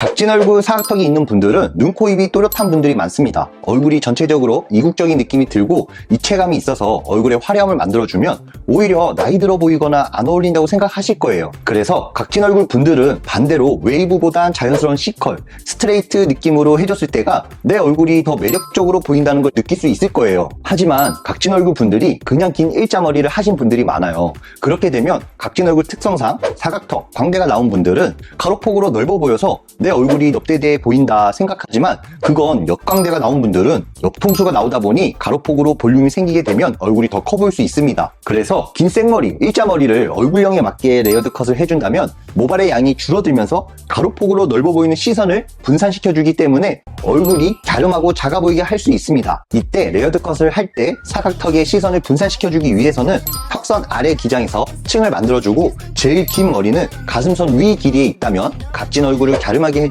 각진 얼굴 사각턱이 있는 분들은 눈, 코, 입이 또렷한 분들이 많습니다. 얼굴이 전체적으로 이국적인 느낌이 들고 입체감이 있어서 얼굴에 화려함을 만들어주면 오히려 나이 들어 보이거나 안 어울린다고 생각하실 거예요. 그래서 각진 얼굴 분들은 반대로 웨이브보단 자연스러운 C컬, 스트레이트 느낌으로 해줬을 때가 내 얼굴이 더 매력적으로 보인다는 걸 느낄 수 있을 거예요. 하지만 각진 얼굴 분들이 그냥 긴 일자머리를 하신 분들이 많아요. 그렇게 되면 각진 얼굴 특성상 사각턱, 광대가 나온 분들은 가로폭으로 넓어 보여서 내 얼굴이 넙대대해 보인다 생각하지만 그건 역광대가 나온 분들은 옆통수가 나오다 보니 가로폭으로 볼륨이 생기게 되면 얼굴이 더 커 보일 수 있습니다. 그래서 긴 생머리, 일자머리를 얼굴형에 맞게 레이어드 컷을 해준다면 모발의 양이 줄어들면서 가로폭으로 넓어 보이는 시선을 분산시켜주기 때문에 얼굴이 갸름하고 작아 보이게 할 수 있습니다. 이때 레이어드 컷을 할 때 사각턱의 시선을 분산시켜주기 위해서는 턱선 아래 기장에서 층을 만들어주고 제일 긴 머리는 가슴선 위 길이에 있다면 각진 얼굴을 갸름하게 해주는